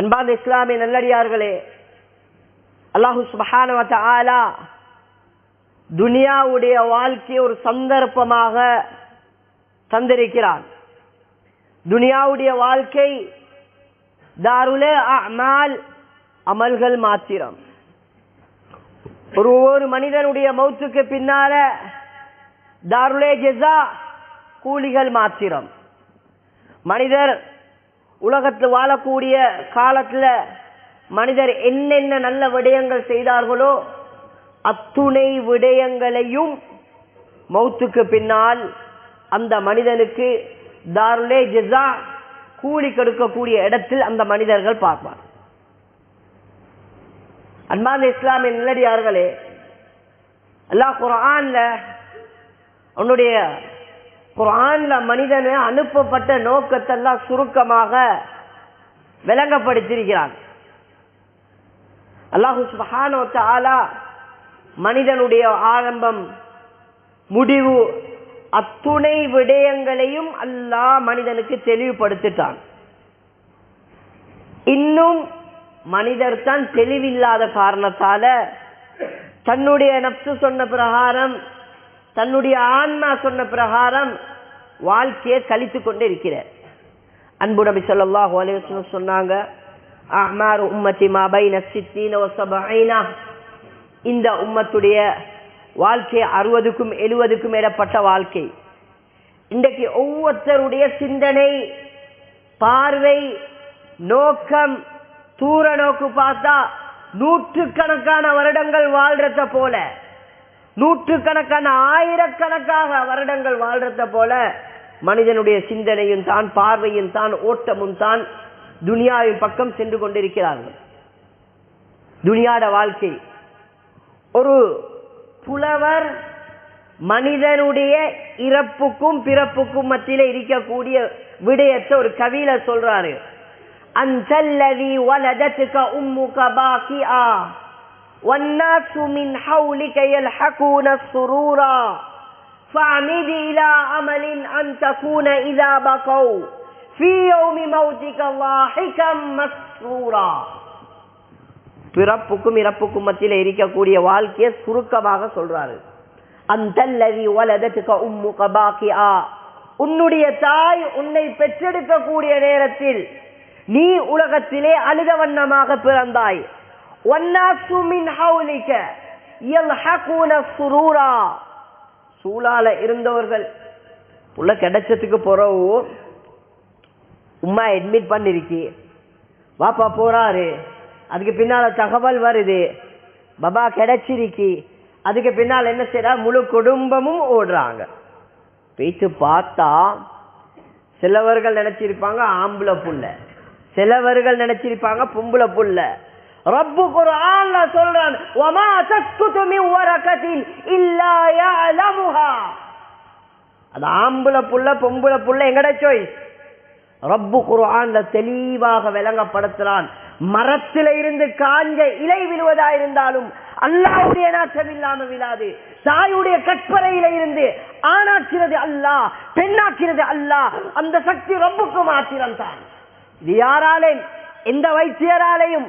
அன்பார்ந்த இஸ்லாமிய நல்லடியார்களே அல்லாஹு சுபஹான ஆலா துனியாவுடைய வாழ்க்கையை ஒரு சந்தர்ப்பமாக தந்திருக்கிறான். துனியாவுடைய வாழ்க்கை தாருலே அமால் அமல்கள் மாத்திரம். ஒரு ஒவ்வொரு மனிதனுடைய மௌத்துக்கு பின்னால தாருலே ஜெசா கூலிகள் மாத்திரம். மனிதர் உலகத்தில் வாழக்கூடிய காலத்துல மனிதர் என்னென்ன நல்ல விடயங்கள் செய்தார்களோ அத்துணை விடயங்களையும் மௌத்துக்கு பின்னால் அந்த மனிதனுக்கு தாருலே ஜிசா கூலி கொடுக்கக்கூடிய இடத்தில் அந்த மனிதர்கள் பார்ப்பார். அன்பாந்த இஸ்லாமிய நிலடியார்களே அல்லாஹ் குரான்ல அவனுடைய குரான்ல மனிதனு அனுப்பப்பட்ட நோக்கத்தெல்லாம் சுருக்கமாக விளங்கப்படுத்தியிருக்கிறான் அல்லாஹு சுபஹானோ தாலா மனிதனுடைய ஆரம்பம் முடிவு அத்துணை விடயங்களையும் அல்லாஹ் மனிதனுக்கு தெளிவுபடுத்திட்டான். இன்னும் மனிதர் தான் தெளிவில்லாத காரணத்தால தன்னுடைய நப்சு சொன்ன பிரகாரம் தன்னுடைய ஆன்மா சொன்ன பிரகாரம் வாழ்க்கையை கழித்து கொண்டு இருக்கிறார். அன்பு நபி சொல்லாஹு அலைவசம் சொன்னாங்க அஹ்மார் உம்மத்தி மாபைன சித்தீன இந்த உம்மத்துடைய வாழ்க்கை அறுபதுக்கும் எழுபதுக்கும் மேற்பட்ட வாழ்க்கை. இன்றைக்கு ஒவ்வொருத்தருடைய சிந்தனை பார்வை நோக்கம் தூர நோக்கு பார்த்தா நூற்றுக்கணக்கான வருடங்கள் வாழ்றத போல நூற்றுக்கணக்கான ஆயிரக்கணக்காக வருடங்கள் வாழ்றத போல மனிதனுடைய சிந்தனையும் தான் பார்வையும் தான் ஓட்டமும் தான் துனியாவின் பக்கம் சென்று கொண்டிருக்கிறார்கள் துனியாட வாழ்க்கை ஒரு புலவர் மனிதனுடைய இறப்புக்கும் பிறப்புக்கும் மத்தியில இருக்கக்கூடிய விடயத்தை ஒரு கவியில சொல்றாரு அந்தல்லதி வலதத்துக உம்முக பாக்கியா والناس من حولك يلحقون السرورا فاعمد إلى عمل أن تكون إذا بقوا في يوم موتك ضاحكا مسرورا பிறப்புக்கும் இறப்புக்கும் மத்தியில இருக்கக்கூடிய வாழ்க்கையை சுருக்கமாக சொல்றாரு அந்தல்லவி வலதத்துக்க உம்மு கபாக்கியா உன்னுடைய தாய் உன்னை பெற்றெடுக்கக்கூடிய நேரத்தில் நீ உலகத்திலே அழுத வண்ணமாக பிறந்தாய் சூழால இருந்தவர்கள். உள்ள கிடைச்சதுக்கு பிறகு உமா அட்மிட் பண்ணிருக்கி. வாப்பா போறாரு. அதுக்கு பின்னால் தகவல் வருது. பாபா கிடைச்சிருக்கி. அதுக்கு பின்னால் என்ன செய்யறா முழு குடும்பமும் ஓடுறாங்க. போயிட்டு பார்த்தா சிலவர்கள் நினைச்சிருப்பாங்க ஆம்பளை புள்ள. சிலவர்கள் நினைச்சிருப்பாங்க பொம்பளை புள்ள. ரப்பு குர்ஆன்ல சொல்றான் வமா தஸ்குது மின் வரகத்தின் இல்லா யஅலமுஹா. அது ஆம்பளை புள்ள பொம்பளை புள்ள எங்கட சாய்ஸ் ரப்பு குர்ஆன்ல தெளிவாக விளங்கப்படுத்துறான் மரத்தில இருந்து காஞ்ச இலை விழுவதா இருந்தாலும் அல்லாவுடைய நாட்டம் இல்லாம விழாது. தாயுடைய கற்பனையில இருந்து ஆணாக்கிறது அல்லாஹ் பெண்ணாக்கிறது அல்லாஹ். அந்த சக்தி ரப்புக்கு மாத்திரம் தான் இது யாராலே எந்த வைத்தியராலையும்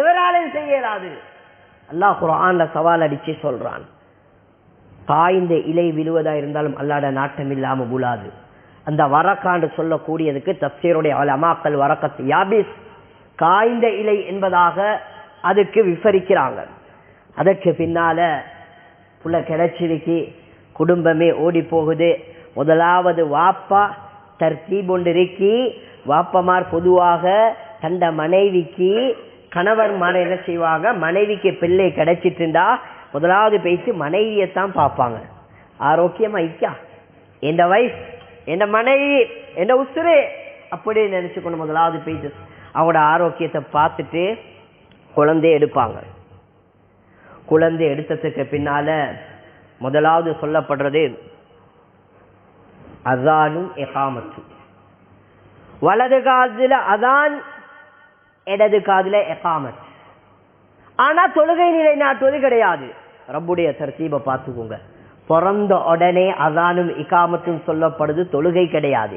எவராலும் செய்யலாது. அல்லாஹ் குரான்ல சவால் அடிச்சு சொல்றான். காய்ந்த இலை விழுவதா இருந்தாலும் அல்லாட நாட்டம் இல்லாம புலாது. அந்த வரக்காண்டு சொல்லக்கூடியதுக்கு தப்சீருடைய அமாக்கள் வரக்கத்து யாபிஸ் காய்ந்த இலை என்பதாக அதுக்கு விபரிக்கிறாங்க அதற்கு பின்னால புள்ள கிடைச்சிருக்கு குடும்பமே ஓடி போகுது முதலாவது வாப்பா தர்த்தீப் ஒன்றிருக்கி வாப்பமார் பொதுவாக தந்த மனைவிக்கு கணவர் மாற என்ன செய்வாங்க? மனைவிக்கு பிள்ளை கிடைச்சிட்டு இருந்தா முதலாவது பேசி மனைவியைத்தான் பார்ப்பாங்க. ஆரோக்கியமா ஐக்கியா என் வைஃப் என் மனைவி என் உசுறு? அப்படியே நினைச்சுக்கணும் முதலாவது பேச்சு. அவங்களோட ஆரோக்கியத்தை பார்த்துட்டு குழந்தை எடுப்பாங்க. குழந்தை எடுத்ததுக்கு பின்னால முதலாவது சொல்லப்படுறது அதானும் எகாமத்து வலது காலத்தில் அதான் இடது காதுல எகாமத் ஆனா தொழுகை நிலைநாட்டுவது கிடையாது. ரப்புடைய தர்த்தீபை பார்த்துக்கோங்க. பிறந்த உடனே அதானும் இகாமத்தும் சொல்லப்படுது தொழுகை கிடையாது.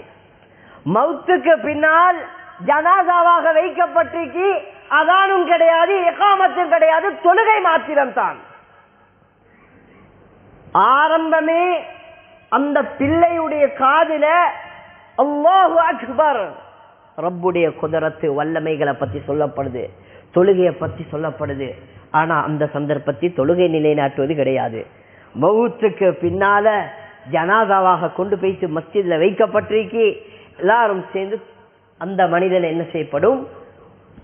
மௌத்துக்கு பின்னால் ஜனாசாவாக வைக்கப்பட்டிருக்கு அதானும் கிடையாது எகாமத்தும் கிடையாது தொழுகை மாத்திரம்தான். ஆரம்பமே அந்த பிள்ளையுடைய காதில அல்லாஹு அக்பர். ரப்புடைய குதிரத்து வல்லமைகளை பத்தி சொல்லப்படுது தொழுகையை பத்தி சொல்லப்படுது. ஆனா அந்த சந்தர்ப்பத்தில் தொழுகை நிலைநாட்டுவது கிடையாது. மவுத்துக்கு பின்னால ஜனாதாவாக கொண்டு போயிட்டு மஸ்ஜிதில் வைக்கப்பட்டிருக்கி. எல்லாரும் சேர்ந்து அந்த மனிதன் என்ன செய்யப்படும்?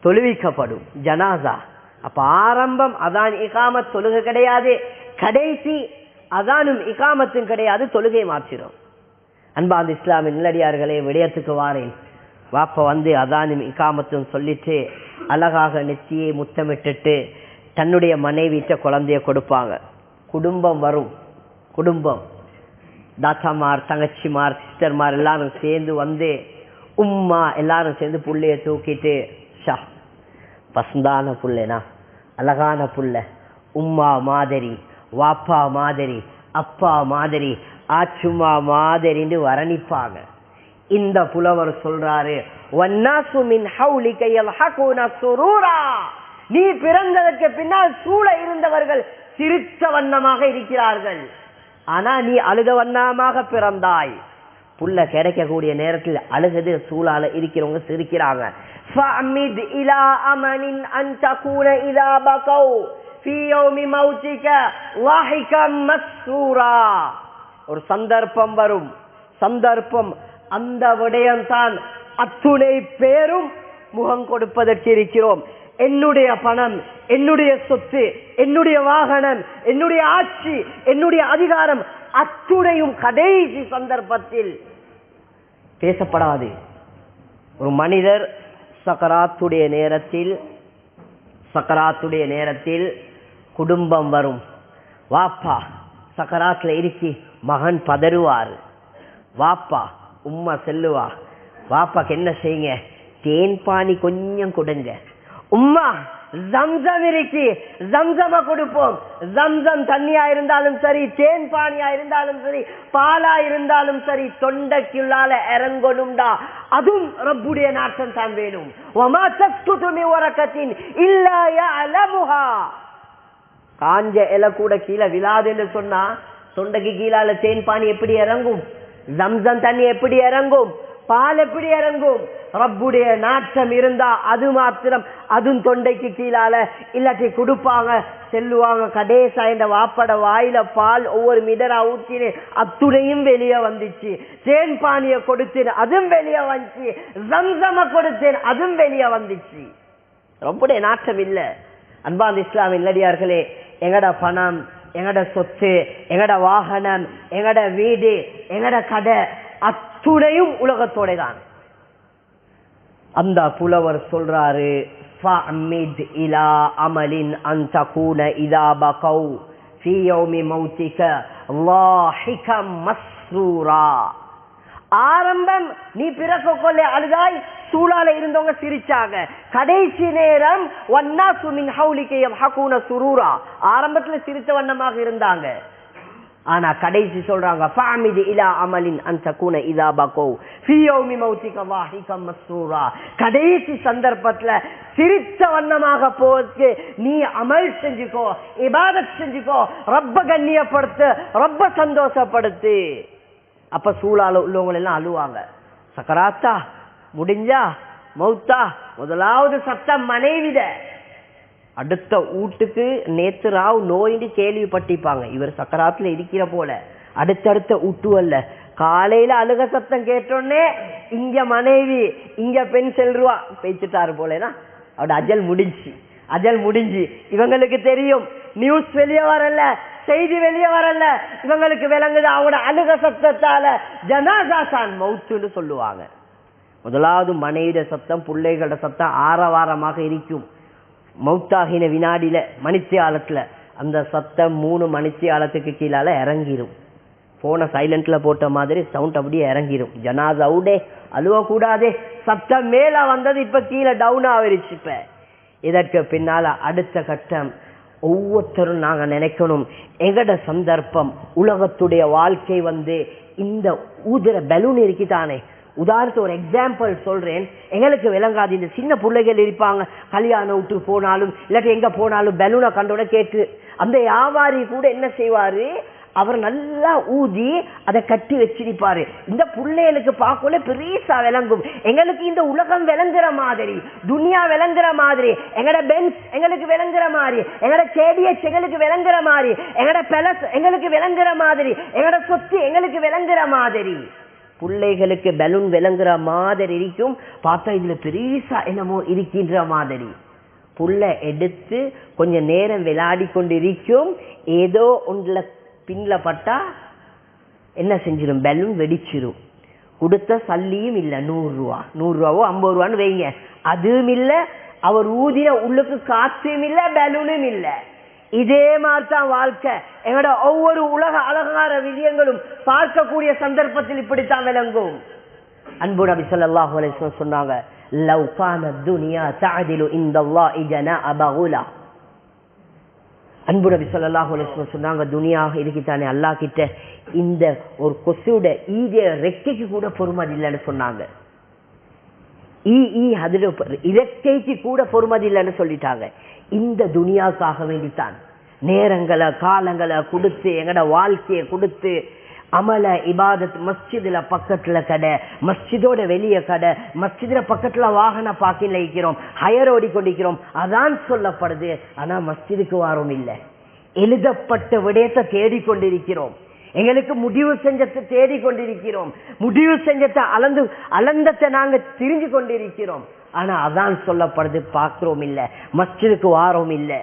தொழுவிக்கப்படும். ஜனாதா அப்ப ஆரம்பம் அதான் இகாமத் தொழுகை கிடையாது. கடைசி அதானும் இகாமத்தும் கிடையாது. தொழுகை மாற்றிடும். அன்பாந்த இஸ்லாமின் நிலடியார்களே விடயத்துக்கு வாரேன். வாப்ப வந்து அதானும் இக்காமத்தும் சொல்லிட்டு அழகாக நெத்தியை முத்தமிட்டுட்டு தன்னுடைய மனைவிட்ட குழந்தைய கொடுப்பாங்க. குடும்பம் வரும். குடும்பம். தாத்தாமார் தங்கச்சிமார் சிஸ்டர்மார் எல்லாரும் சேர்ந்து வந்து உம்மா எல்லாரும் சேர்ந்து புள்ளைய தூக்கிட்டு ஷா பசந்தான புள்ளனா அழகான புள்ள உம்மா மாதிரி வாப்பா மாதிரி அப்பா மாதிரி ஆச்சுமா மாதிரின்னு வரணிப்பாங்க. இந்த புலவர் சொல்றாரு நீ பிறந்ததற்கு பின்னால் சூழ இருந்தவர்கள் சிரித்த வண்ணமாக இருக்கிறார்கள். ஆனா நீ அழுத வண்ணமாக பிறந்தாய். புள்ள கிடைக்கக்கூடிய நேரத்தில் அழுகது சூழால இருக்கிறவங்க சிரிக்கிறாங்க. ஒரு சந்தர்ப்பம் வரும். சந்தர்ப்பம் அந்த விடயம்தான் அத்துணை பேரும் முகம் கொடுப்பதற்கு இருக்கிறோம். என்னுடைய பணம் என்னுடைய சொத்து என்னுடைய வாகனம் என்னுடைய ஆட்சி என்னுடைய அதிகாரம் அத்துணையும் கடைசி சந்தர்ப்பத்தில் பேசப்படாது. ஒரு மனிதர் சக்கராத்துடைய நேரத்தில் சக்கராத்துடைய நேரத்தில் குடும்பம் வரும். வாப்பா சக்கராத்துல இருக்கி மகன் பதறுவார். வாப்பா உம்மா செல்லுவா. வாப்பாக்கு என்ன செய்யுங்க? தேன் பானி கொஞ்சம் கொடுங்க. உம்மா ஜம்சம் இருக்கு ஜம்சமா கொடுப்போம். ஜம்சம் தண்ணியா இருந்தாலும் சரி தேன் பானியா இருந்தாலும் சரி பாலா இருந்தாலும் சரி தொண்டைக்குள்ளால இறங்கணும்டா. அதுவும் ரப்புடைய நாட்டம் தான் வேணும். ஒமா துணி உறக்கத்தின் இல்லையா அலமுகா காஞ்ச இலை கூட கீழே விழாதுன்னு சொன்னா தொண்டைக்கு கீழால தேன் பானி எப்படி இறங்கும்? ஜம்சம் தண்ணி எப்படி இறங்கும்? பால் எப்படி இறங்கும்? ரப்புடைய நாட்டம் இருந்தா அது மாத்திரம் அதுவும் தொண்டைக்கு கீழால. இல்லாட்டி கொடுப்பாங்க செல்லுவாங்க கடைசா இந்த வாப்பட வாயில பால் ஒவ்வொரு மிடரா ஊத்தினு அத்துணையும் வெளியே வந்துச்சு. தேன் பானிய கொடுத்தேன் அதுவும் வெளியே வந்துச்சு. ஜம்சம கொடுத்தேன் அதுவும் வெளியே வந்துச்சு. ரப்புடைய நாட்டம் இல்ல. அன்பாந்த இஸ்லாம் இல்லடியார்களே எங்கடா பணம்? எங்கட சொத்து எங்கட வாகனம் எங்கட வீடு எங்கட கடை அத்துணையும் உலகத்தோட தான் அந்த புலவர் சொல்றாரு فَأْمِدْ إِلَى أَمَلٍ أَن تَكُونَ إِذَا بَكَوْا فِي يَوْمِ مَوْتِكَ ضَاحِكًا مَسْرُورًا ஆரம்பம் நீ பிறக்க கொள்ள அழுதாய் சூழால இருந்தவங்க சிரிச்சாங்க. கடைசி நேரம் ஒன்னா சுமின் ஹவுலிக்கையம் ஹக்கூன சுரூரா. ஆரம்பத்துல சிரித்த வண்ணமாக இருந்தாங்க. ஆனா கடைசி சொல்றாங்க ஃபாமிது இலா அமலின் அந்த தகுன இதா பகோ. ஃபியோமி மௌத்திக வாஹிகம் மஸ்ரூரா. கடைசி சந்தர்ப்பத்துல சிரித்த வண்ணமாக போக்கு நீ அமல் செஞ்சுக்கோ இபாதத் செஞ்சுக்கோ. ரப்ப கண்ணியப்படுத்து ரப்ப சந்தோஷப்படுத்து. அப்ப சூழால உள்ளவங்க எல்லாம் அழுவாங்க. சக்கராத்தா முடிஞ்சா மௌத்தா முதலாவது சத்தம் மனைவித அடுத்த வீட்டுக்கு நேத்து ராவ் நோயின்னு கேள்விப்பட்டிப்பாங்க இவர் சக்கராத்துல இருக்கிற போல. அடுத்தடுத்த ஊட்டுவல்ல காலையில அழுக சத்தம் கேட்டோடனே இங்க மனைவி இங்க பெண் செல்வா பேச்சுட்டாரு போலனா அவட அஜல் முடிஞ்சு அஜல் முடிஞ்சு. இவங்களுக்கு தெரியும் நியூஸ் வெளியே வரல. செய்தி வெளியே வரல. இவங்களுக்கு விளங்குது அவங்களோட அழுக சத்தத்தால ஜனாசாசான் மவுத்துன்னு சொல்லுவாங்க. முதலாவது மனைவிட சத்தம் பிள்ளைகளோட சத்தம் ஆரவாரமாக இருக்கும். மௌத்தாகின வினாடியில மணித்தியாலத்துல அந்த சத்தம் மூணு மணித்தியாலத்துக்கு கீழால இறங்கிடும் போன சைலண்ட்ல போட்ட மாதிரி சவுண்ட் அப்படியே இறங்கிடும் ஜனாதவுடே அழுவக்கூடாதே. அழுவ கூடாதே சத்தம் மேல வந்தது இப்ப கீழே டவுன் ஆகிருச்சு இப்ப. இதற்கு பின்னால அடுத்த கட்டம் ஒவ்வொருத்தரும் நாங்க நினைக்கணும். எங்கட சந்தர்ப்பம் உலகத்துடைய வாழ்க்கை வந்து இந்த ஊதுற பலூன் இருக்குதானே? உதாரணத்து ஒரு எக்ஸாம்பிள் சொல்றேன். எங்களுக்கு விளங்காது இந்த சின்ன பிள்ளைகள் இருப்பாங்க. கல்யாணம் விட்டு போனாலும் இல்லாட்டி எங்க போனாலும் பலூனை கண்டோட கேட்டு அந்த வியாபாரி கூட என்ன செய்வாரு? அவர் நல்லா ஊதி அதை கட்டி வச்சிருப்பாரு. இந்த பிள்ளைகளுக்கு பார்க்கல பெருசா விளங்கும். எங்களுக்கு இந்த உலகம் விளங்குற மாதிரி துனியா விளங்குற மாதிரி எங்கட பென்ஸ் எங்களுக்கு விளங்குற மாதிரி எங்கட கேடிஎச் எங்களுக்கு விளங்குற மாதிரி எங்கட பெலஸ் எங்களுக்கு விளங்குற மாதிரி எங்கட சொத்து எங்களுக்கு விளங்குற மாதிரி. பிள்ளைகளுக்கு பலூன் விளங்குற மாதிரி இருக்கும். பார்த்தா இதுல பெருசா என்னமோ இருக்கின்ற மாதிரி. புல்ல எடுத்து கொஞ்ச நேரம் விளையாடி கொண்டு இருக்கும் ஏதோ ஒன்றுல பின்ல பட்டா என்ன செஞ்சிடும் பெல்லும் வெடிச்சிடும் கொடுத்த சல்லியும் இல்ல நூறுரூவா நூறுரூவாவோ நூறு ரூபாவோ ஐம்பது ரூபான்னு வைங்க. அதுவும் இல்ல அவர் ஊதிய உள்ளுக்கு காற்றும் இல்ல பலூனும் இல்ல. இதே மாதிரி தான் வாழ்க்கை. எங்களோட ஒவ்வொரு உலக அலங்கார விஷயங்களும் பார்க்கக்கூடிய சந்தர்ப்பத்தில் இப்படித்தான் விளங்கும். அன்பு நபி சொன்னாங்க லவ் கான துனியா தாதிலு இந்த அபகுலா அன்பு நபி ஸல்லல்லாஹு சொன்னாங்க துனியாக இருக்குதானே அல்லாஹ் கிட்ட. இந்த ஒரு கொசுட ஈக ரெக்கைக்கு கூட பொறுமதி இல்லைன்னு சொன்னாங்க. ஈ ஈ அதுல இறக்கைக்கு கூட பொறுமதி இல்லைன்னு சொல்லிட்டாங்க. இந்த துனியாவுக்காக வேண்டித்தான். நேரங்களை காலங்களை கொடுத்து எங்கட வாழ்க்கையை கொடுத்து அமல இபாதத் மஸ்ஜிதுல பக்கத்துல கடை. மஸ்ஜிதோட வெளிய கடை. மஸ்ஜிதுல பக்கத்துல வாகன பாக்கில இருக்கிறோம் ஹயர் ஓடிக்கொண்டிருக்கிறோம் அதான் சொல்லப்படுது. ஆனா மஸ்ஜிதுக்கு வாரம் இல்லை. எழுதப்பட்ட விடயத்தை தேடிக்கொண்டிருக்கிறோம் எங்களுக்கு முடிவு செஞ்சத்தை தேடிக்கொண்டிருக்கிறோம் முடிவு செஞ்சத்தை அளந்து அளந்தத்தை நாங்க திரிஞ்சு கொண்டிருக்கிறோம். ஆனா அதான் சொல்லப்படுது பார்க்கிறோம் இல்லை. மஸ்ஜிதுக்கு வாரோம் இல்லை.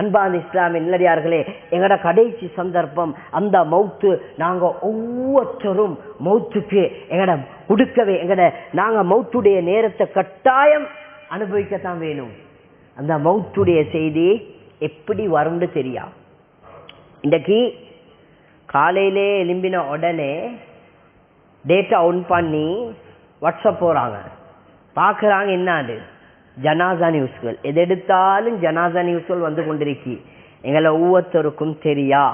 அன்பான இஸ்லாமிய நல்லடியார்களே எங்களோட கடைசி சந்தர்ப்பம் அந்த மௌத்து நாங்கள் ஒவ்வொருத்தரும் மௌத்துக்கு எங்கட கொடுக்கவே எங்கட நாங்கள் மௌத்துடைய நேரத்தை கட்டாயம் அனுபவிக்கத்தான் வேணும். அந்த மௌத்துடைய செய்தி எப்படி வரும்னு தெரியா? இன்றைக்கு காலையிலே எலும்பின உடனே டேட்டா ஒன் பண்ணி வாட்ஸ்அப் போகிறாங்க பார்க்குறாங்க என்னது ஜனாசா நியூஸ்கள். எதெடுத்தாலும் ஜனாசா நியூஸ்கள் வந்து கொண்டிருக்கி. எங்களை ஒவ்வொருத்தருக்கும் தெரியா?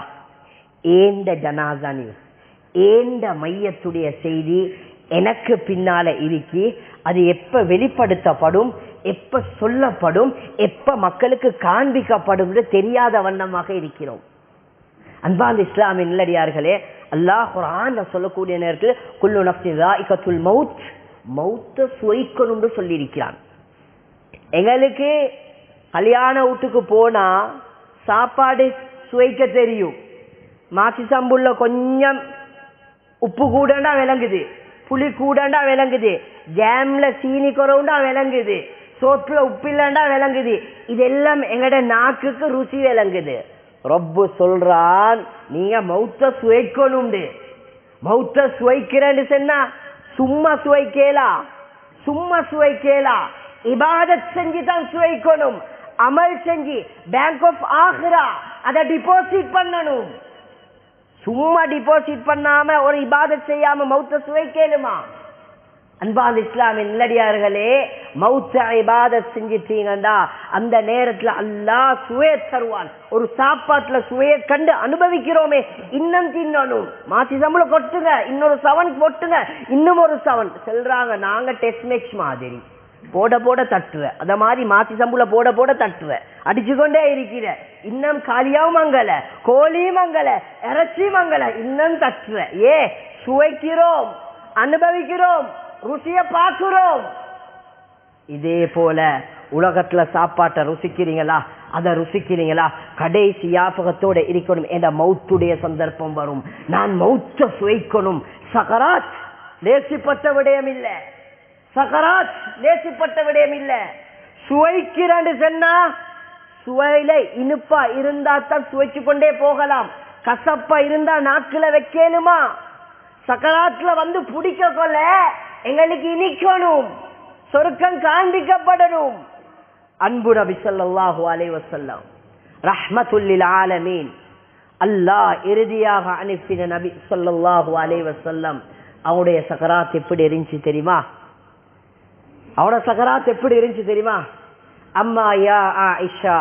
ஏந்த ஜனாசா நியூஸ்? ஏந்த மையத்துடைய செய்தி எனக்கு பின்னால் இருக்கி. அது எப்போ வெளிப்படுத்தப்படும்? எப்போ சொல்லப்படும்? எப்போ மக்களுக்கு காண்பிக்கப்படும் தெரியாத வண்ணமாக இருக்கிறோம். அன்பாந்த இஸ்லாமின் நிலடியார்களே அல்லாஹ் குரான் சொல்லக்கூடிய நேரத்தில் குல்லு நப்சி மவுத் மௌத்த சுவைக்கணும்னு சொல்லியிருக்கிறான். எங்களுக்கு கல்யாண வீட்டுக்கு போனா சாப்பாடு சுவைக்க தெரியும். மாசி சம்புள்ள கொஞ்சம் உப்பு கூடண்டா விளங்குது. புளி கூடண்டா விளங்குது. ஜாம்ல சீனி குறவுண்டா விளங்குது. சோத்துல உப்பு இல்லண்டா விளங்குது. இதெல்லாம் எங்கட நாக்குக்கு ருசி விளங்குது. ரொம்ப சொல்றான் நீங்க மௌத்த சுவைக்கணும்டு. மௌத்த சுவைக்கிறேன்னு சொன்னா சும்மா சுவைக்கேலா சும்மா சுவைக்கேலா இபாதத் செஞ்சு தான் சுவைக்கணும். அமல் செஞ்சு பேங்க் ஆஃப் ஆஹ்ரா அதை டிபாசிட் பண்ணணும். சும்மா டிபாசிட் பண்ணாம ஒரு இபாதத் செய்யாம மௌத்த சுவைக்கணுமா? அன்பான் இஸ்லாமின் நல்லடியார்களே மௌத்த இபாதத் செஞ்சிட்டீங்கன்னா அந்த நேரத்துல அல்லா சுவைய தருவான். ஒரு சாப்பாட்டுல சுவைய கண்டு அனுபவிக்கிறோமே இன்னும் தின்னணும். மாசி சம்பளம் கொட்டுங்க இன்னொரு சவன் கொட்டுங்க இன்னும் ஒரு சவன் சொல்றாங்க நாங்க டெஸ்ட் மேட்ச் மாதிரி. போட போட தட்டுவ. அத மாதிரி மாத்தி சம்புல போட போட தட்டுவ. அடிச்சு கொண்டே இருக்கிற. இன்னும் காலியாவும் மங்கல. கோழியும் மங்கல. இறைச்சியும் மங்கல. இன்னும் தட்டுவ. ஏ சுவைக்கிறோம். அனுபவிக்கிறோம். ருசிய பார்க்கிறோம். இதே போல உலகத்துல சாப்பாட்டை ருசிக்கிறீங்களா? அதை ருசிக்கிறீங்களா? கடைசி யாபகத்தோட இருக்கணும். என்ற மௌத்துடைய சந்தர்ப்பம் வரும். நான் மௌத்த சுவைக்கணும். சகராத் லேசிப்பட்ட விடயம் இல்ல சகராத் லேசிப்பட்ட விடயம் இல்ல. சுவைக்கிறான்னு சொன்னா சுவையில இனிப்பா இருந்தா தான் சுவைச்சு கொண்டே போகலாம். கசப்பா இருந்தா நாக்குல வைக்கணுமா? சக்கராத்துல வந்து பிடிக்க கொள்ள எங்களுக்கு இனிக்கணும். சொருக்கம் காண்பிக்கப்படணும். அன்பு நபி சொல்லாஹு அலைவசல்லாம் ரஹ்மத்துல்லில் ஆலமீன். அல்லாஹ் இறுதியாக அனுப்பின நபி சொல்லாஹு அலைவசல்லம் அவனுடைய அவருடைய சக்கராத் எப்படி இருந்துச்சு தெரியுமா? அவரோட சக்கராத் எப்படி இருந்துச்சு தெரியுமா அம்மா யா ஆயிஷா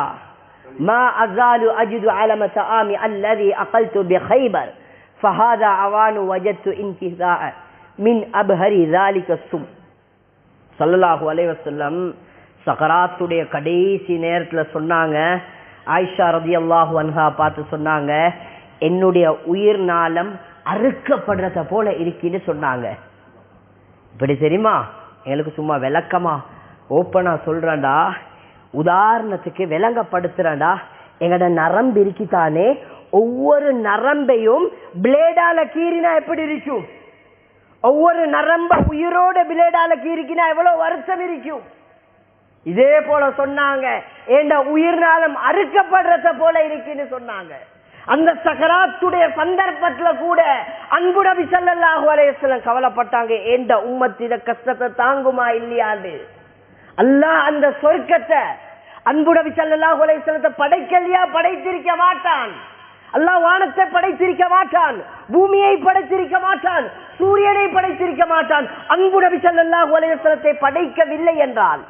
ما أزال أجد علم طعامي الذي أقلت بخيبر فهذا أوان وجدت انتهاء மின் அபஹரி ذلك சும் ஸல்லல்லாஹு அலைஹி வஸல்லம் சகராத்துடைய கடைசி நேரத்துல சொன்னாங்க ஆயிஷா ரதியல்லாஹு அன்ஹா பார்த்து சொன்னாங்க என்னுடைய உயிர் நாளம் அறுக்கப்படுறத போல இருக்குன்னு சொன்னாங்க இப்படி தெரியுமா எங்களுக்கு சும்மா விளக்கமா ஓப்பனா சொல்றேன்டா. உதாரணத்துக்கு விளங்கப்படுத்துறேன்டா. எங்கட நரம்பு இருக்கித்தானே ஒவ்வொரு நரம்பையும் பிளேடால கீறினா எப்படி இருக்கும்? ஒவ்வொரு நரம்ப உயிரோட பிளேடால கீறிக்கினா எவ்வளவு வருஷம் இருக்கும்? இதே போல சொன்னாங்க. ஏண்ட உயிர் அறுக்கப்படுறத போல இருக்குன்னு சொன்னாங்க. அந்த சகராத்துடைய சந்தர்ப்பத்துல கூட அன்பு நபி ஸல்லல்லாஹு அலைஹி கவலைப்பட்டாங்க ஏண்ட உம்மத்திட கஷ்டத்தை தாங்குமா இல்லையாண்டு? அல்லாஹ் அந்த சொர்க்கத்தை அன்பு நபி ஸல்லல்லாஹு அலைஹி படைக்கலையா? படைத்திருக்க மாட்டான். அல்லாஹ் வானத்தை படைத்திருக்க மாட்டான். பூமியை படைத்திருக்க மாட்டான். சூரியனை படைத்திருக்க மாட்டான். அன்பு நபி ஸல்லல்லாஹு அலைஹி படைக்கவில்லை என்றால்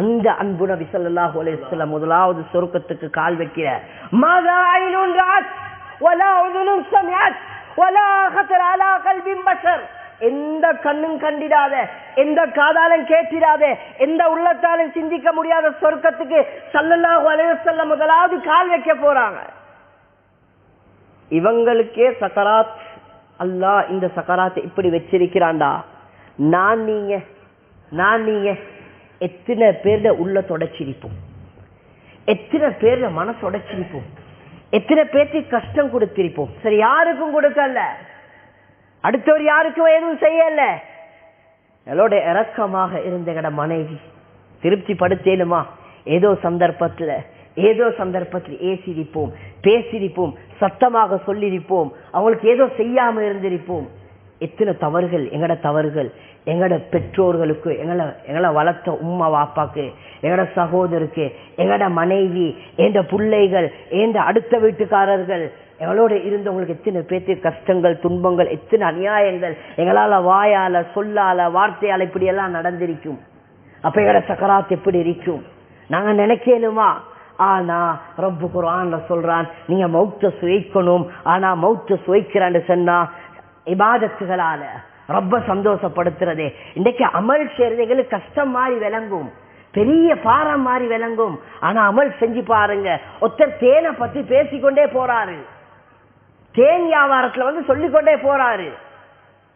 அந்த அன்பு நபி சொல்லாஹு அலைய முதலாவது சொருக்கத்துக்கு கால் வைக்கிற. எந்த கண்ணும் கண்டிடாத எந்த காதாலும் கேட்டிடாத எந்த உள்ளத்தாலும் சிந்திக்க முடியாத சொருக்கத்துக்கு சல்லல்லாஹு அலையசல்ல முதலாவது கால் வைக்க போறாங்க. இவங்களுக்கே சக்கராத் அல்லாஹ் இந்த சக்கராத்தை இப்படி வச்சிருக்கிறான்டா. நான் நீங்க நான் நீங்க எத்தனை பேர்ல உள்ள தொடச்சிருப்போம்? எத்தனை பேர்ல மனசு உடைச்சிருப்போம்? எத்தனை பேர்த்துக்கு கஷ்டம் கொடுத்திருப்போம்? சரி யாருக்கும் கொடுக்கல? அடுத்தவர் யாருக்கும் எதுவும் செய்யல? எங்களோட இறக்கமாக இருந்த எங்கட மனைவி திருப்தி படுத்தேனுமா ஏதோ சந்தர்ப்பத்துல ஏதோ சந்தர்ப்பத்தில் ஏசிரிப்போம் பேசிரிப்போம் சத்தமாக சொல்லியிருப்போம் அவங்களுக்கு ஏதோ செய்யாம இருந்திருப்போம். எத்தனை தவறுகள் எங்கட தவறுகள் எங்கட பெற்றோர்களுக்கு எங்களை எங்களை வளர்த்த உம்மா வாப்பாக்கு எங்கட சகோதருக்கு எங்கட மனைவி எந்த பிள்ளைகள் எந்த அடுத்த வீட்டுக்காரர்கள் எங்களோட இருந்தவங்களுக்கு எத்தனை பேத்து கஷ்டங்கள் துன்பங்கள் எத்தனை அநியாயங்கள் எங்களால வாயால சொல்லால வார்த்தையால இப்படி எல்லாம் நடந்திருக்கும். அப்ப எங்கட சக்கராத் எப்படி இருக்கும்? நாங்க நினைக்கலுமா ஆனா ரப்பு குரான்ல சொல்றான் நீங்க மௌத்த சுவைக்கணும் ஆனா மௌத்த சுவைக்கிறான்னு சொன்னா இபாதத்துகளால ரொம்ப சந்தோஷப்படுத்துறதே. இன்னைக்கு அமல் செய்யறது எங்களுக்கு கஷ்டம் மாதிரி விளங்கும். பெரிய பாரம் மாதிரி விளங்கும். ஆனா அமல் செஞ்சு பாருங்க. ஒருத்தர் தேனை பத்தி பேசிக்கொண்டே போறாரு. தேன் வியாபாரத்துல வந்து சொல்லிக்கொண்டே போறாரு.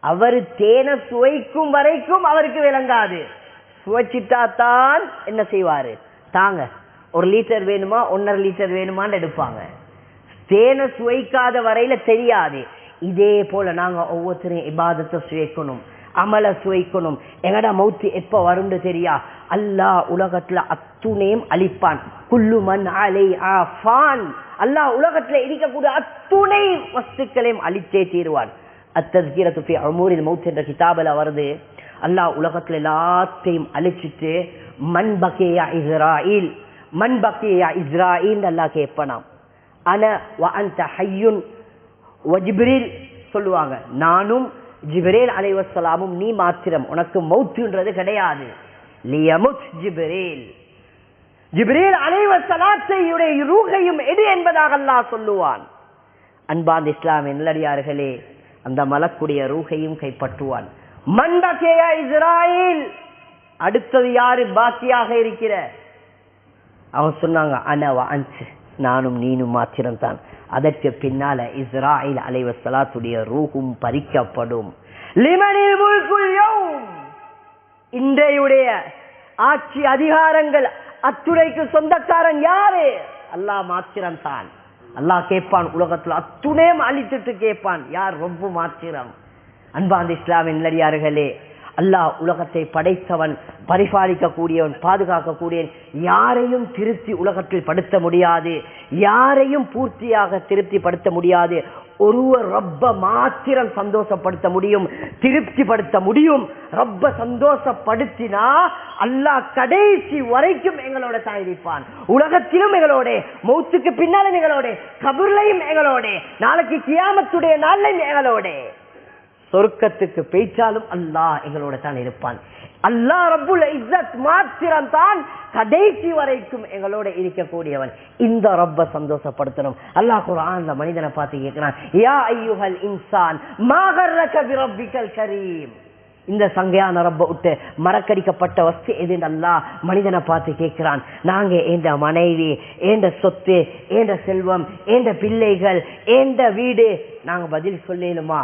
அவரு தேனை சுவைக்கும் வரைக்கும் அவருக்கு விளங்காது. சுவைச்சிட்டா தான் என்ன செய்வாரு? தாங்க ஒரு லிட்டர் வேணுமா? ஒன்னரை லிட்டர் வேணுமான்னு எடுப்பாங்க. தேனை சுவைக்காத வரையில தெரியாது. இதே போல நாங்க ஒவ்வொருத்தரையும் இபாதத்தை சுவைக்கணும் அமல சுவைக்கணும். எங்கடா மௌத்து எப்ப வரும்னு தெரியா? அல்லாஹ் உலகத்துல அத்துணையும் அழிப்பான் குல்லு மண் அலை ஆஃபான். அல்லாஹ் உலகத்துல இருக்கக்கூடிய அத்துணை வஸ்துக்களையும் அழித்தே தீருவான். அத்தஸ்கீரத்து ஃபி அமூரில் மௌத் என்ற கிதாபில் வருது அல்லாஹ் உலகத்துல எல்லாத்தையும் அழிச்சிட்டு மண் பகேயா இஸ்ராயில் மண் பக்கேயா இஸ்ராயில் அல்லாஹ் கேட்பனாம். அன வ அந்த ஹையுன் ஜிப்ரீல் சொல்லுவாங்க. நானும் ஜிப்ரேல் அலைவசலாமும் நீ மாத்திரம். உனக்கு மௌத்துன்றது கிடையாது. லியமுத் ஜிப்ரேல். ஜிப்ரேல் அலைவசலாத்தையுடைய ரூகையும் எது என்பதாக அல்லாஹ் சொல்லுவான். அன்பாந்த இஸ்லாம் நல்லடியார்களே அந்த மலக்குடைய ரூகையும் கைப்பற்றுவான். மண்டகேயா இஸ்ராயில். அடுத்தது யாரு பாக்கியாக இருக்கிற? அவன் சொன்னாங்க அனவா அஞ்சு நானும் நீனும் மாத்திரம் தான் அதற்கு பின்னால இஸ்ராயில் அலைவசலாத்துடைய ரூகும் பறிக்கப்படும். இன்றையுடைய ஆட்சி அதிகாரங்கள் அத்துணைக்கு சொந்தக்காரன் யாரு? அல்லாஹ் மாத்திரம் தான். அல்லாஹ் கேட்பான் உலகத்துல அத்துணையும் அழித்துட்டு கேட்பான். யார்? ரொம்ப மாத்திரம். அன்பாந்த இஸ்லாமின் நடிகார்களே அல்லாஹ் உலகத்தை படைத்தவன் பரிபாலிக்கக்கூடியவன் பாதுகாக்கக்கூடியவன். யாரையும் திருப்தி உலகத்தில் படுத்த முடியாது. யாரையும் பூர்த்தியாக திருப்தி படுத்த முடியாது. ஒருவர் ரப்ப மாத்திரம் சந்தோஷப்படுத்த முடியும் திருப்திப்படுத்த முடியும். ரப்ப சந்தோஷப்படுத்தினா அல்லாஹ் கடைசி வரைக்கும் எங்களோட தான் இருப்பான் உலகத்திலும் எங்களோட மௌத்துக்கு பின்னாலும் எங்களோட கபுர்லையும் எங்களோட நாளைக்கு கியாமத்துடைய நாளையும் எங்களோட. சொர்க்கத்துக்கு பேச்சாலும் அல்லாஹ் எங்களோட தான் இருப்பான். அல்லாஹ் ரபுல் இஸ்ஸத் மாத்திரம் தான் கடைசி வரைக்கும் எங்களோட இருக்கக்கூடியவன். இந்த ரப்ப சந்தோஷப்படுத்தணும். அல்லாஹ் குர்ஆன்ல மனிதனை பார்த்து கேட்கிறான் யா ஐயுஹல் இன்சான் மா பிரப்பிக்கல் கரீம். இந்த சங்கையான ரப்ப விட்டு மறக்கடிக்கப்பட்ட வஸ்து எது அல்லாஹ் மனிதனை பார்த்து கேட்கிறான். நாங்க ஏந்த மனைவி ஏண்ட சொத்து ஏந்த செல்வம் ஏண்ட பிள்ளைகள் ஏந்த வீடு? நாங்க பதில் சொல்லலுமா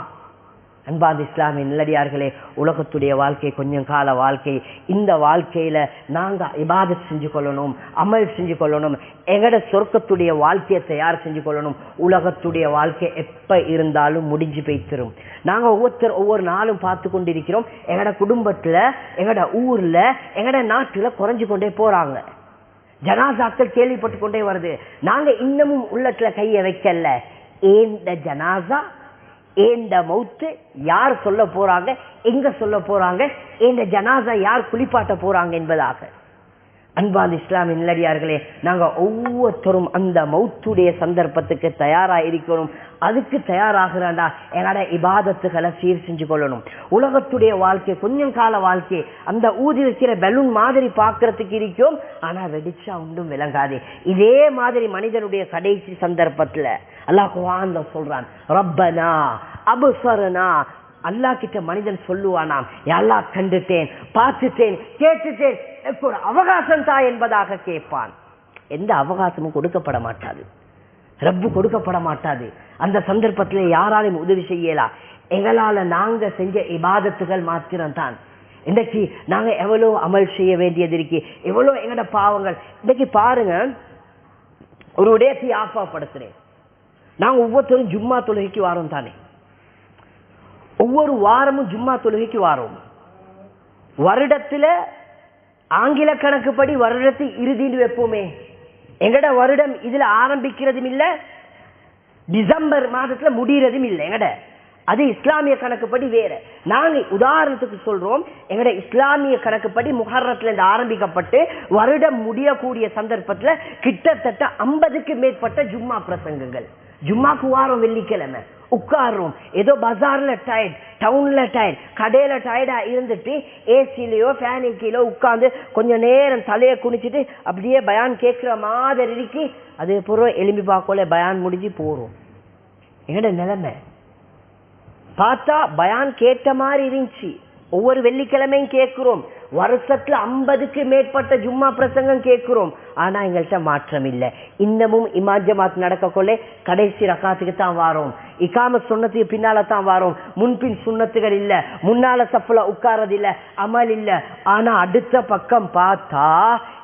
அன்பாந்த இஸ்லாமிய நல்லடியார்களே உலகத்துடைய வாழ்க்கை கொஞ்சம் கால வாழ்க்கை. இந்த வாழ்க்கையில நாங்க இபாதத் செஞ்சு கொள்ளணும் அமல் செஞ்சு கொள்ளணும் எங்கட சொர்க்கத்துடைய வாழ்க்கையை தயார் செஞ்சு கொள்ளணும். உலகத்துடைய வாழ்க்கை எப்ப இருந்தாலும் முடிஞ்சு போய்த்திரும். நாங்க ஒவ்வொருத்தர் ஒவ்வொரு நாளும் பார்த்து கொண்டிருக்கிறோம். எங்கட குடும்பத்துல எங்கட ஊர்ல எங்கட நாட்டுல குறைஞ்சு கொண்டே போறாங்க. ஜனாசாக்கள் கேள்விப்பட்டு கொண்டே வருது. நாங்க இன்னமும் உள்ளத்துல கையை வைக்கல. ஏந்த ஜனாசா? ஏந்த மவுத்து யார் சொல்ல போறாங்க எங்க சொல்ல போறாங்க ஏந்த ஜனாசா யார் குளிப்பாட்ட போறாங்க என்பதாக. அன்பாந்த இஸ்லாம் இல்லடியார்களே நாங்க ஒவ்வொருத்தரும் அந்த மௌத்துடைய சந்தர்ப்பத்துக்கு தயாராக இருக்கணும் அதுக்கு தயாராகிறாண்டா? என்னோட இபாதத்துகளை சீர் செஞ்சு கொள்ளணும். உலகத்துடைய வாழ்க்கை கொஞ்சம் கால வாழ்க்கை அந்த ஊதி வைக்கிற பலூன் மாதிரி பார்க்கறதுக்கு இருக்கும் ஆனா வெடிச்சா ஒன்றும் விளங்காது. இதே மாதிரி மனிதனுடைய கடைசி சந்தர்ப்பத்துல அல்லாஹ் குர்ஆன்ல சொல்றான் ரப்பனா அபுசரனா. அல்லாஹ் கிட்ட மனிதன் சொல்லுவானாம் எல்லாம் கண்டுட்டேன் பார்த்துட்டேன் கேட்டுட்டேன் எப்போ அவகாசம் தா என்பதாக கேட்பான். எந்த அவகாசமும் கொடுக்கப்பட மாட்டாது. ரப்பு கொடுக்கப்பட மாட்டாது. அந்த சந்தர்ப்பத்தில் யாராலையும் உதவி செய்யலாம் எங்களால நாங்க செஞ்ச இபாதத்துகள் மாத்திரம்தான். இன்னைக்கு நாங்க எவ்வளோ அமல் செய்ய வேண்டியது இருக்கு. எவ்வளவு எங்கட பாவங்கள். இன்னைக்கு பாருங்க. ஒரு உடையத்தை ஆஃபாப்படுத்துறேன். நாங்கள் ஒவ்வொருத்தரும் ஜும்மா தொழுகைக்கு வாரோம் தானே. ஒவ்வொரு வாரமும் ஜும்மா தொழுகைக்கு வாரோம். வருடத்துல ஆங்கில கணக்குப்படி வருடத்தை இறுதின்னு வைப்போமே. எங்கட வருடம் இதுல ஆரம்பிக்கிறதும் இல்ல டிசம்பர் மாதத்துல முடிகிறதும் இல்லை எங்கட. அது இஸ்லாமிய கணக்குப்படி வேற. நாங்க உதாரணத்துக்கு சொல்றோம் எங்கட இஸ்லாமிய கணக்குப்படி முஹர்ரத்துல இருந்து ஆரம்பிக்கப்பட்டு வருடம் முடியக்கூடிய சந்தர்ப்பத்துல கிட்டத்தட்ட ஐம்பதுக்கு மேற்பட்ட ஜும்மா பிரசங்கங்கள். ஜும்மாக்கு வாரம் வெள்ளிக்கிழமை. உட்காருவோம் ஏதோ பஜார்ல டயர்ட் டவுன்ல டயர்ட் கடையில டயர்டா இருந்துட்டு ஏசிலேயோ ஃபேனு கீழே உட்காந்து கொஞ்ச நேரம் தலையை குனிச்சிட்டு அப்படியே பயான் கேட்கிற மாதிரி இருக்கு. அது பூர்வம் எலும்பி பார்க்கல பயான் முடிஞ்சு போறோம் என்னோட நிலைமை? பார்த்தா பயான் கேட்ட மாதிரி இருந்துச்சு. ஒவ்வொரு வெள்ளிக்கிழமையும் கேட்கிறோம். வருஷத்துல ஐம்பதுக்கு மேற்பட்ட ஜும்மா பிரசங்கம் கேட்கிறோம். ஆனா எங்கள்கிட்ட மாற்றம் இல்லை இன்னமும் இமாம் ஜமாத் நடக்கக்கொள்ளே கடைசி ரக்காத்துக்கு தான் வாரோம். இக்காம சுண்ணத்துக்கு பின்னால தான் வாரோம். முன்பின் சுண்ணத்துகள் இல்ல. முன்னால சப்புல உட்காரது இல்ல. அமல் இல்ல. ஆனா அடுத்த பக்கம் பார்த்தா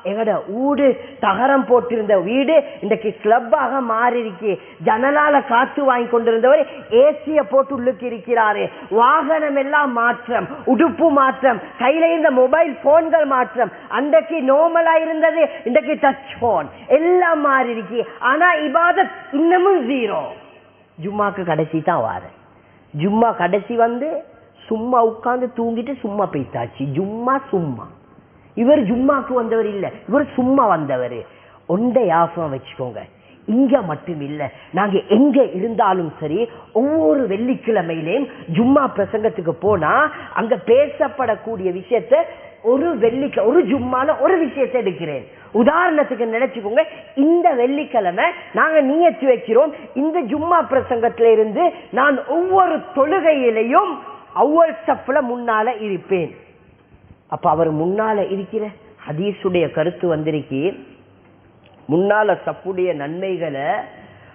எங்கட ஊடு தகரம் போட்டிருந்த வீடு இன்றைக்கு கிளப்பாக மாறி இருக்கு ஜனலால காத்து வாங்கி கொண்டிருந்தவர் ஏசிய போட்டு உள்ளுக்கு இருக்கிறாரு. வாகனம் எல்லாம் மாற்றம் உடுப்பு மாற்றம் கையில இருந்த மொபைல் போன்கள் மாற்றம். அன்றைக்கு நோமலா இருந்தது. இன்றைக்கு டச் ஃபோன் எல்லாம் மாறி இருக்கு ஆனா இபாதத் இன்னமும் ஜீரோ ஜும்மாக்கு கடைசி தான் வார. ஜும்மா கடைசி வந்து சும்மா உட்கார்ந்து தூங்கிட்டு சும்மா போய்த்தாச்சு ஜும்மா சும்மா. இவர் ஜும்மாக்கு வந்தவர் இல்ல. இவர் சும்மா வந்தவர். ஒன்றை யாசம் வச்சுக்கோங்க. இங்க மட்டும் இல்ல. நாங்க எங்க இருந்தாலும் சரி ஒவ்வொரு வெள்ளிக்கிழமையிலையும் ஜும்மா பிரசங்கத்துக்கு போனா அங்க பேசப்படக்கூடிய விஷயத்த ஒரு வெள்ளிக்க ஒரு ஜும்மால ஒரு விஷயத்தை எடுக்கிறேன். உதாரணத்துக்கு நினைச்சுக்கோங்க இந்த வெள்ளிக்கிழமை நாங்க நியத்து வைக்கிறோம். இந்த ஜும்மா பிரசங்கத்தில இருந்து நான் ஒவ்வொரு தொழுகையிலையும் அவ்வளவு ஸ்டெப்ல முன்னால இருப்பேன். அப்ப அவர் முன்னால இருக்கிற ஹதீஸுடைய கருத்து வந்திருக்கு. முன்னால சப்புடைய நன்மைகளை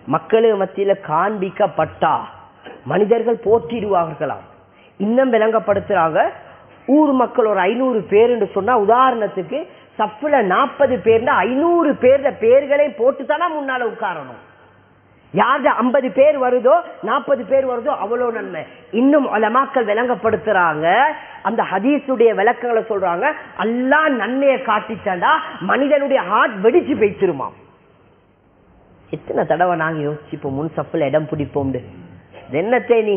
மக்களுக்கு மத்தியில காண்பிக்கப்பட்டா மனிதர்கள் போற்றிடுவார்களாம். இன்னும் விளங்கப்படுத்துறாங்க ஊர் மக்கள் ஒரு ஐநூறு பேர் என்று சொன்னா உதாரணத்துக்கு சப்புல நாற்பது பேர்னா ஐநூறு பேர்ல பேர்களை போட்டு தானே முன்னால உட்காரணும். யாரு ஐம்பது பேர் வருதோ நாற்பது பேர் வருதோ அவ்வளவு நன்மை. இன்னும் அலமாக்கள் விளங்கப்படுத்துறாங்க. அந்த ஹதீஸுடைய விளக்கங்களை சொல்றாங்க அல்லா நன்மையை காட்டிச்சாண்டா மனிதனுடைய ஹார்ட் வெடிச்சு போய்ச்சிருமா எத்தனை தடவை நாங்க யோசிச்சுப்போம் முன் சப்புல இடம் பிடிப்போம் என்னத்தை நீ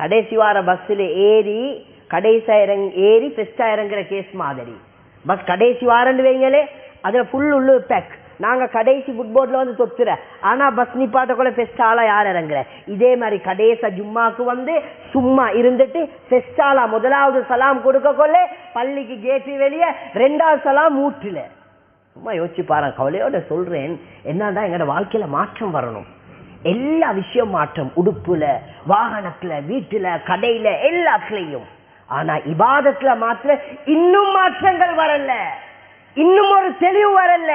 கடைசி வார பஸ்ல ஏறி கடைசி இறங்க ஏறி ஃபெஸ்டா இறங்குற கேஸ் மாதிரி. பஸ் கடைசி வாரண்டு வைங்களே அதுல ஃபுல் உள்ளு பேக் நாங்க கடைசி ஃபுட்போர்ட்ல வந்து தொத்துற ஆனா பஸ் நிப்பாட்ட கூட ஃபெஸ்டாலா யார் இறங்குற? இதே மாதிரி கடைச ஜும்மாக்கு வந்து சும்மா இருந்துட்டு ஃபெஸ்டாலா முதலாவது சலாம் கொடுக்க கொள்ள பள்ளிக்கு கேட்டு வெளியே ரெண்டாவது சலாம் மூட்டுல சும்மா யோசிச்சு பாருங்க கவலையோட சொல்றேன். என்னடா எங்களோட வாழ்க்கையில மாற்றம் வரணும். எல்லா விஷயம் மாற்றம். உடுப்புல வாகனத்துல வீட்டுல கடையில எல்லாத்துலயும். ஆனா இபாதத்துல மாத்திர இன்னும் மாற்றங்கள் வரல. இன்னும் ஒரு தெளிவு வரல.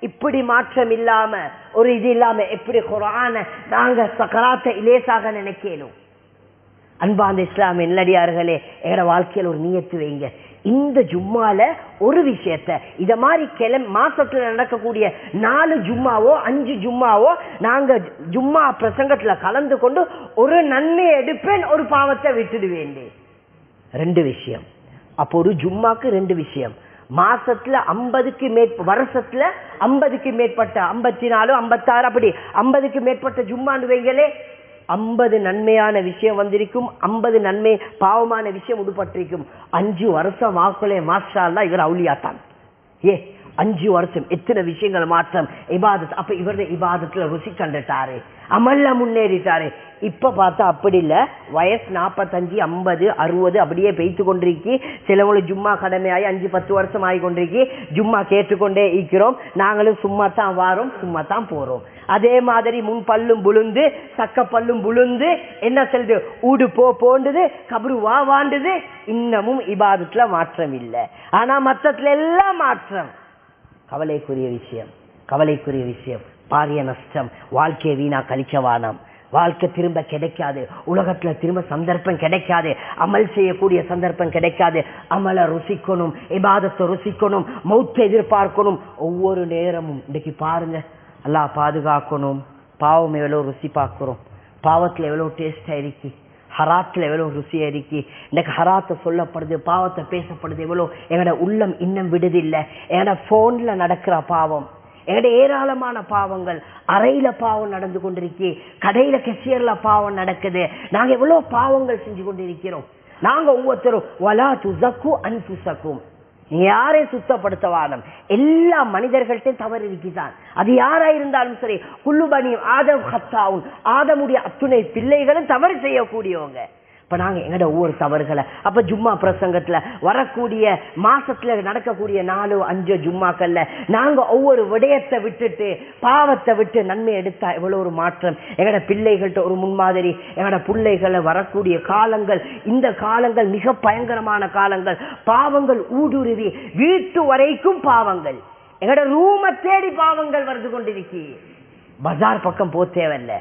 இப்படி மாற்றம் இல்லாம ஒரு இது இல்லாம எப்படி குரான நாங்க சக்கராத்த இலேசாக நினைக்கணும்? அன்பாந்த இஸ்லாம் என்னடியார்களே எங்கட வாழ்க்கையில ஒரு நியத்து வைங்க. இந்த ஜும்மால ஒரு விஷயத்த இத மாதிரி கிளம் மாசத்துல நடக்கக்கூடிய நாலு ஜும்மாவோ அஞ்சு ஜும்மாவோ நாங்க ஜும்மா பிரசங்கத்துல கலந்து கொண்டு ஒரு நன்மை எடுப்பேன் ஒரு பாவத்தை விட்டுடுவேன். ரெண்டு விஷயம். அப்போ ஒரு ஜும்மாக்கு ரெண்டு விஷயம். மாசத்துல ஐம்பதுக்கு மேற்ப வருஷத்துல ஐம்பதுக்கு மேற்பட்ட ஐம்பத்தி நாலு ஐம்பத்தாறு அப்படி ஐம்பதுக்கு மேற்பட்ட ஜும்மான்னு வைங்களே ஐம்பது நன்மையான விஷயம் வந்திருக்கும் ஐம்பது நன்மை பாவமான விஷயம் உடுபட்டிருக்கும். அஞ்சு வருஷம் ஆக்குலே மாஷா இவர் அவுளியாத்தான். ஏ அஞ்சு வருஷம் எத்தனை விஷயங்கள் மாற்றம் இபாதத் அப்ப இவருடைய இபாதத்துல ருசி கண்டுட்டாரு. அமல்ல முன்னேறிட்டாரு இப்ப பார்த்தா அப்படி இல்லை. வயசு நாற்பத்தஞ்சு ஐம்பது அறுபது அப்படியே பெய்த்து கொண்டிருக்கி சிலவங்களுக்கு ஜும்மா கடமையாகி அஞ்சு பத்து வருஷம் ஆகி கொண்டிருக்கி ஜும்மா கேட்டுக்கொண்டே இருக்கிறோம். நாங்களும் சும்மா தான் வாரோம் சும்மா தான் போறோம். அதே மாதிரி முன் பல்லும் புழுந்து சக்க பல்லும் புழுந்து என்ன சொல்லுது ஊடு போ போண்டுது கபரு வா வாண்டுது இன்னமும் இபாதத்துல மாற்றம் இல்லை. ஆனா மத்தத்துல எல்லாம் மாற்றம். கவலைக்குரிய விஷயம். கவலைக்குரிய விஷயம். பாரிய நஷ்டம். வாழ்க்கையை வீணா கழிக்க வாழ்க்கை திரும்ப கிடைக்காது. உலகத்துல திரும்ப சந்தர்ப்பம் கிடைக்காது. அமல் செய்யக்கூடிய சந்தர்ப்பம் கிடைக்காது. அமலை ருசிக்கணும். இபாதத்தை ருசிக்கணும். மௌத்தை எதிர்பார்க்கணும். ஒவ்வொரு நேரமும். இன்னைக்கு பாருங்க. எல்லாம் பாதுகாக்கணும். பாவம் எவ்வளோ ருசி பார்க்குறோம். பாவத்தில் எவ்வளோ டேஸ்டாக இருக்கு. ஹராத்தில் எவ்வளோ ருசியாக இருக்கு. இன்னைக்கு ஹராத்தை சொல்லப்படுது பாவத்தை பேசப்படுது எவ்வளோ எங்களோட உள்ளம் இன்னும் விடுதில்லை. எங்களோட ஃபோனில் நடக்கிற பாவம். எங்கட ஏராளமான பாவங்கள். அறையில பாவம் நடந்து கொண்டிருக்கு. கடையில கெசியர்ல பாவம் நடக்குது. நாங்க எவ்வளவு பாவங்கள் செஞ்சு கொண்டிருக்கிறோம். நாங்க ஒவ்வொருத்தரும் வலா துசக்கு அன்புசக்கும் நீ யாரை சுத்தப்படுத்தவாதம் எல்லா மனிதர்கள்ட்டையும் தவறு இருக்குதான் அது யாரா இருந்தாலும் சரி குல்லுபனி ஆதம் ஹத்தாவும் ஆதமுடைய அத்துணை பிள்ளைகளும் தவறு செய்யக்கூடியவங்க. இப்ப நாங்க எங்கட ஒவ்வொரு தவறுகளை. அப்ப ஜும்மா பிரசங்கத்துல வரக்கூடிய மாசத்துல நடக்கக்கூடிய நாலு அஞ்சு ஜும்மாக்கள்ல நாங்க ஒவ்வொரு விடயத்தை விட்டுட்டு பாவத்தை விட்டு நன்மை எடுத்தா எவ்வளவு ஒரு மாற்றம். எங்கட பிள்ளைகள்கிட்ட ஒரு முன்மாதிரி எங்கட பிள்ளைகளை வரக்கூடிய காலங்கள் இந்த காலங்கள் மிக பயங்கரமான காலங்கள். பாவங்கள் ஊடுருவி வீட்டு வரைக்கும் பாவங்கள். எங்கட ரூமை தேடி பாவங்கள் வந்து கொண்டிருக்கி. பஜார் பக்கம் போ தேவையில்ல.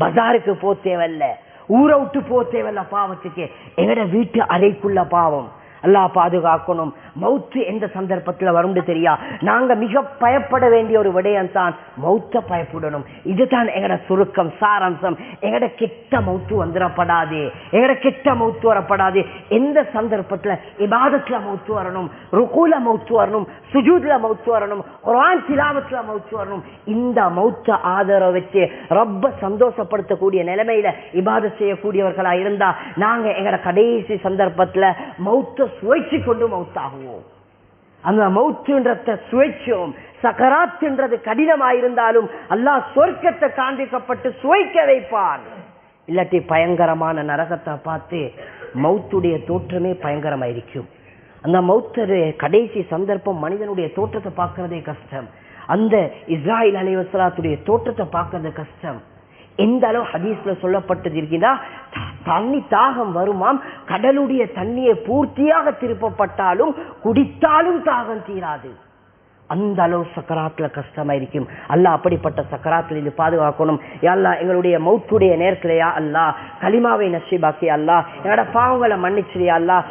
பஜாருக்கு போ தேவையில்ல. ஊரை விட்டு போ தேவையில்ல பாவத்துக்கு. எங்கட வீட்டு அறைக்குள்ள பாவம். அல்லா பாதுகாக்கணும். மௌத்து எந்த சந்தர்ப்பத்துல வரும்னு தெரியா? நாங்க மிக பயப்பட வேண்டிய ஒரு விடயம் தான் மௌத்த பயப்படணும். இதுதான் எங்கட சுருக்கம் சாராம்சம். எங்கட கிட்ட மௌத்து வந்துடப்படாது எங்கட கிட்ட மௌத்து வரப்படாது. எந்த சந்தர்ப்பத்துல இபாதத்துல மௌத்து வரணும் ருகூல மௌத்து வரணும் சுஜூத்ல மௌத்து வரணும் குரான் திலாவத்துல மௌத்து வரணும். இந்த மௌத்த ஆதரவை வச்சு ரொம்ப சந்தோஷப்படுத்தக்கூடிய நிலைமையில இபாத செய்யக்கூடியவர்களா இருந்தா நாங்க எங்கட கடைசி சந்தர்ப்பத்துல மௌத்த சுவைச்சு கொண்டு மௌத்தாகுவோம் அந்த மௌத்துன்றத சுவைச்சோம். சகராத்துன்றது கடினமாயிருந்தாலும் அல்லாஹ் சொர்க்கத்தை காண்பிக்கப்பட்டு சுவைக்க வைப்பான். இல்லாட்டி பயங்கரமான நரகத்தை பார்த்து மௌத்துடைய தோற்றமே பயங்கரமாயிருக்கும். அந்த மௌத்தரு கடைசி சந்தர்ப்பம் மனிதனுடைய தோற்றத்தை பார்க்கறதே கஷ்டம். அந்த இஸ்ராயில் அலைவசலாத்துடைய தோற்றத்தை பார்க்கறது கஷ்டம். எந்த அளவு ஹதீஸ்ல சொல்லப்பட்டது இருக்குதா தண்ணி தாகம் வருமாம். கடலுடைய தண்ணியை பூர்த்தியாக திருப்பப்பட்டாலும் குடித்தாலும் தாகம் தீராது. அந்த அளவு சக்கராத்துல கஷ்டமா இருக்கும் அல்லாஹ் அப்படிப்பட்ட சக்கராத்துல இது பாதுகாக்கணும் அல்லா எங்களுடைய மௌத்துடைய நேரத்திலையா அல்லாஹ் கலிமாவை நஷிபாக்கி அல்லா என்னோட பாவங்களை மன்னிச்சிரியா அல்லாஹ்.